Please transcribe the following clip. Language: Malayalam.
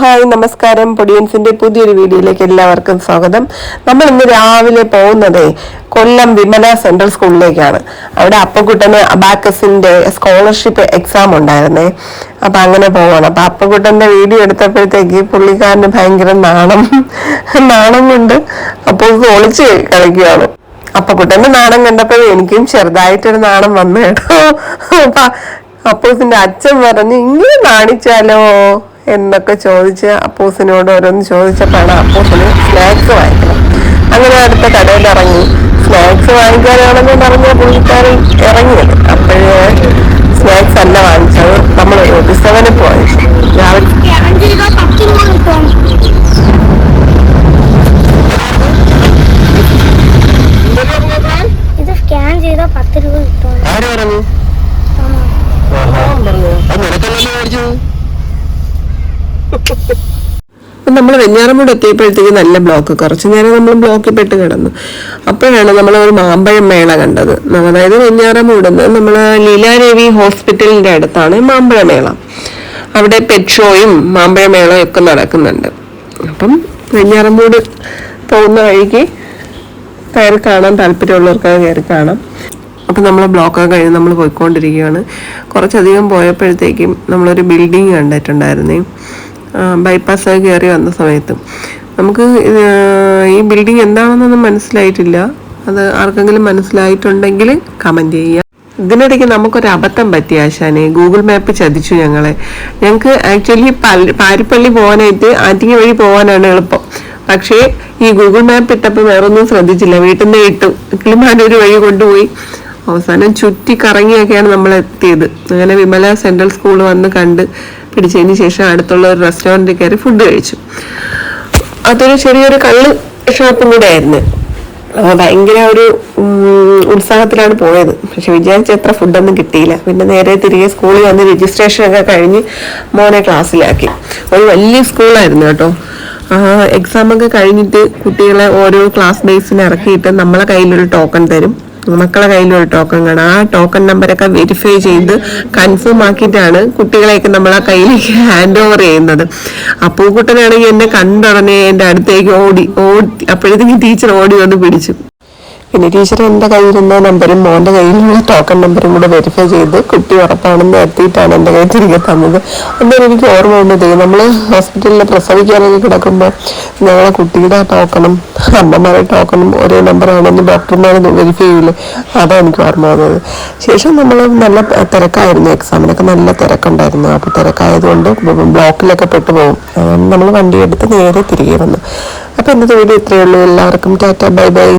ഹായ് നമസ്കാരം. പൊടിയൻസിന്റെ പുതിയൊരു വീഡിയോയിലേക്ക് എല്ലാവർക്കും സ്വാഗതം. നമ്മൾ ഇന്ന് രാവിലെ പോകുന്നതേ കൊല്ലം വിമല സെൻട്രൽ സ്കൂളിലേക്കാണ്. അവിടെ അപ്പക്കുട്ടന് അബാക്കസിന്റെ സ്കോളർഷിപ്പ് എക്സാം ഉണ്ടായിരുന്നേ. അപ്പൊ അങ്ങനെ പോവാണ്. അപ്പൊ അപ്പക്കുട്ടന്റെ വീഡിയോ എടുത്തപ്പോഴത്തേക്ക് പുള്ളിക്കാരന് ഭയങ്കര നാണം നാണം കൊണ്ട് അപ്പോൾ ഒളിച്ച് കളിക്കുകയാണ് അപ്പക്കുട്ടന്റെ നാണം കണ്ടപ്പോൾ എനിക്കും ചെറുതായിട്ടൊരു നാണം വന്നു കേട്ടോ. അപ്പൊ അപ്പൂസിന്റെ അച്ഛൻ പറഞ്ഞു ഇങ്ങനെ നാണിച്ചാലോ? എന്നൊക്കെ ചോദിച്ച് അപ്പൂസിനോട് ഓരോന്ന് ചോദിച്ചപ്പോഴാണ് അപ്പൂസിന് സ്നാക്സ് വാങ്ങിക്കണം. അങ്ങനെ അടുത്ത കടയിൽ ഇറങ്ങി. സ്നാക്സ് വാങ്ങിക്കാനാണെന്ന് പറഞ്ഞ പുള്ളിക്കാരൻ ഇറങ്ങിയത്. അപ്പോഴേ സ്നാക്സ് അല്ല വാങ്ങിച്ചത്. നമ്മൾ സെവനിൽ പോയി. സ്കാൻ ചെയ്താൽ പത്ത് രൂപ കിട്ടും. ആര് പറഞ്ഞു? നമ്മൾ വെഞ്ഞാറമൂട് എത്തിയപ്പോഴത്തേക്ക് നല്ല ബ്ലോക്ക് കുറച്ച് നേരം നമ്മൾ ബ്ലോക്കിൽ പെട്ട് കിടന്നു. അപ്പോഴാണ് നമ്മൾ ഒരു മാമ്പഴം മേള കണ്ടത്. അതായത് വെഞ്ഞാറമൂട് നമ്മൾ ലീലാദേവി ഹോസ്പിറ്റലിന്റെ അടുത്താണ് മാമ്പഴമേള അവിടെ പെറ്റ് ഷോയും മാമ്പഴ മേളയും ഒക്കെ നടക്കുന്നുണ്ട്. അപ്പം വെഞ്ഞാറമൂട് പോകുന്ന വഴിക്ക് കയറി കാണാൻ താല്പര്യമുള്ളവർക്ക് കയറി കാണാം. അപ്പം നമ്മൾ ബ്ലോക്കൊക്കെ കഴിഞ്ഞ് നമ്മൾ പോയിക്കൊണ്ടിരിക്കുകയാണ്. കുറച്ചധികം പോയപ്പോഴത്തേക്കും നമ്മളൊരു ബിൽഡിങ് കണ്ടിട്ടുണ്ടായിരുന്നേ. ബൈപ്പാസ് കയറി വന്ന സമയത്ത്. നമുക്ക് ഈ ബിൽഡിംഗ് എന്താണെന്നൊന്നും മനസ്സിലായിട്ടില്ല. അത് ആർക്കെങ്കിലും മനസ്സിലായിട്ടുണ്ടെങ്കിൽ കമന്റ് ചെയ്യുക ഇതിനിടയ്ക്ക് നമുക്കൊരു അബദ്ധം പറ്റി ആശാനെ. ഗൂഗിൾ മാപ്പ് ചതിച്ചു ഞങ്ങളെ. ഞങ്ങൾക്ക് ആക്ച്വലി പാരിപ്പള്ളി പോകാനായിട്ട് ആറ്റിങ്ങ വഴി പോകാനാണ് എളുപ്പം. പക്ഷേ ഈ ഗൂഗിൾ മാപ്പ് ഇട്ടപ്പോൾ വേറൊന്നും ശ്രദ്ധിച്ചില്ല. വീട്ടിൽ നിന്ന് ഇട്ടു. കിളിമാനൂർ വഴി കൊണ്ടുപോയി. അവസാനം ചുറ്റി കറങ്ങിയൊക്കെയാണ് നമ്മൾ എത്തിയത് അങ്ങനെ വിമല സെൻട്രൽ സ്കൂൾ വന്ന് കണ്ട് പിടിച്ചതിന് ശേഷം അടുത്തുള്ള ഒരു റെസ്റ്റോറന്റിൽ കയറി ഫുഡ് കഴിച്ചു. അതൊരു ചെറിയൊരു കള്ള് ഷോപ്പും കൂടെ ആയിരുന്നു ഭയങ്കര ഒരു ഉത്സാഹത്തിലാണ് പോയത്. പക്ഷെ വിചാരിച്ച എത്ര ഫുഡൊന്നും കിട്ടിയില്ല. പിന്നെ നേരെ തിരികെ സ്കൂളിൽ വന്ന് രജിസ്ട്രേഷൻ ഒക്കെ കഴിഞ്ഞ് മോനെ ക്ലാസ്സിലാക്കി. ഒരു വലിയ സ്കൂളായിരുന്നു കേട്ടോ. എക്സാമൊക്കെ കഴിഞ്ഞിട്ട് കുട്ടികളെ ഓരോ ക്ലാസ് ബേസിന് ഇറക്കിയിട്ട് നമ്മളെ കയ്യിലൊരു ടോക്കൺ തരും. മക്കളെ കയ്യിലൊരു ടോക്കൺ കാണാം ആ ടോക്കൺ നമ്പറൊക്കെ വെരിഫൈ ചെയ്ത് കൺഫേം ആക്കിയിട്ടാണ് കുട്ടികളെയൊക്കെ നമ്മൾ ആ കയ്യിലേക്ക് ഹാൻഡ് ഓവർ ചെയ്യുന്നത്. അപ്പൂക്കുട്ടനാണെങ്കിൽ എന്നെ കണ്ടുടനെ എന്റെ അടുത്തേക്ക് ഓടി ഓടി അപ്പോഴത്തേക്കും ടീച്ചർ ഓടി വന്ന് പിടിച്ചു. പിന്നെ ടീച്ചർ എന്റെ കയ്യിലിരുന്ന നമ്പറും മോന്റെ കയ്യിലുള്ള ടോക്കൺ നമ്പറും കൂടെ വെരിഫൈ ചെയ്ത് കുട്ടി ഉറപ്പാണെന്ന് എത്തിയിട്ടാണ് എന്റെ കയ്യിൽ തിരികെ തന്നത്. അന്നേരം എനിക്ക് ഓർമ്മ വന്നത് നമ്മൾ ഹോസ്പിറ്റലിൽ പ്രസവിക്കാനൊക്കെ കിടക്കുമ്പോൾ ഞങ്ങളെ കുട്ടിയുടെ ടോക്കണും അമ്മമാരുടെ ടോക്കണും ഒരേ നമ്പറാണെന്ന് ഡോക്ടർമാർ വെരിഫൈ ചെയ്യില്ലേ അതാണ് എനിക്ക് ഓർമ്മ വന്നത്. ശേഷം നമ്മൾ നല്ല തിരക്കായിരുന്നു എക്സാമിനൊക്കെ നല്ല തിരക്കുണ്ടായിരുന്നു. അപ്പോൾ തിരക്കായതുകൊണ്ട് ബ്ലോക്കിലൊക്കെ പെട്ടുപോകും പോകും. നമ്മൾ വണ്ടിയെടുത്ത് നേരെ തിരികെ വന്നു അപ്പോൾ എന്റെ വീഡിയോ ഇത്രയേ ഉള്ളൂ. എല്ലാവർക്കും ടാറ്റ ബൈ ബൈ.